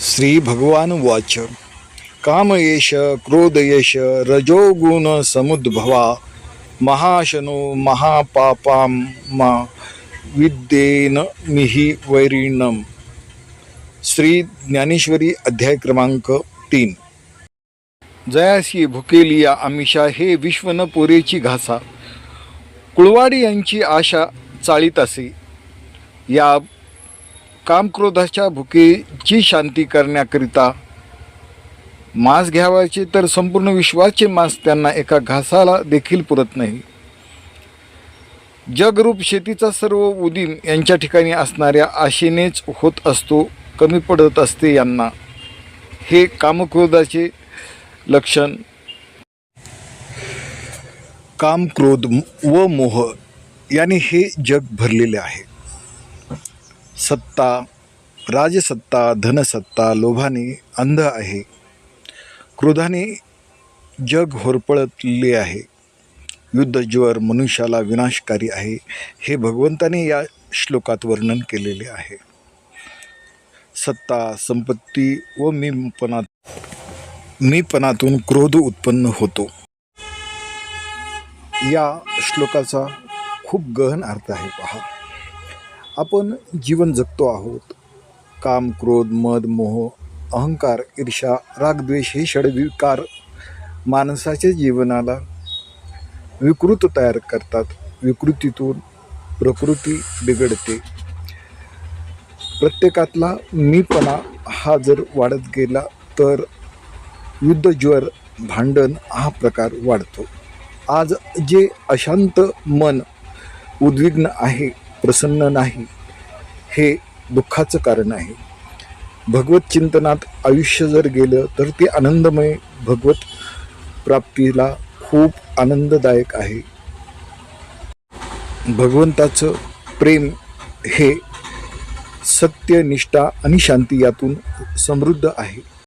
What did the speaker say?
श्री भगवान वाच कामयेश क्रोधयेश रजोगुण समुद्भवा महाशनो महापापाम मा विद्येन मिही वैरिणम। श्री ज्ञानेश्वरी अध्याय क्रमांक तीन। जयासी भुकेलिया आमिषा हे विश्व न पोरेची घासा। कुळवाडी यांची आशा चाळीत असे। या कामक्रोधाच्या भुकेची शांती करण्याकरिता मांस घ्यावायचे तर संपूर्ण विश्वाचे मांस त्यांना एका घासाला देखील पुरत नाही. जगरूप शेतीचा सर्व उदीम यांच्या ठिकाणी असणाऱ्या आशेनेच होत असतो कमी पडत असते यांना. हे कामक्रोधाचे लक्षण. काम क्रोध व मोह याने हे जग भरलेले आहे. सत्ता राजसत्ता धनसत्ता लोभाने अंध आहे. क्रोधाने जग होरपळतले आहे. युद्धज्वर मनुष्याला विनाशकारी आहे. हे भगवंताने या श्लोकात वर्णन केलेले आहे. सत्ता संपत्ती व मीपणात मीपणातून क्रोध उत्पन्न होतो. या श्लोकाचा खूप गहन अर्थ आहे. पहा. आपण जीवन जगतो आहोत. काम क्रोध मद मोह अहंकार ईर्षा रागद्वेष हे षडविकार माणसाच्या जीवनाला विकृत तयार करतात. विकृतीतून प्रकृती बिघडते. प्रत्येकातला मीपणा हा जर वाढत गेला तर युद्धज्वर भांडण हा प्रकार वाढतो. आज जे अशांत मन उद्विग्न आहे प्रसन्न नाही हे दुःखाचं कारण आहे. भगवत चिंतनात आयुष्य जर गेलं तर ते आनंदमय भगवत प्राप्तीला खूप आनंददायक आहे. भगवंताचं प्रेम हे सत्य निष्ठा आणि शांती यातून समृद्ध आहे.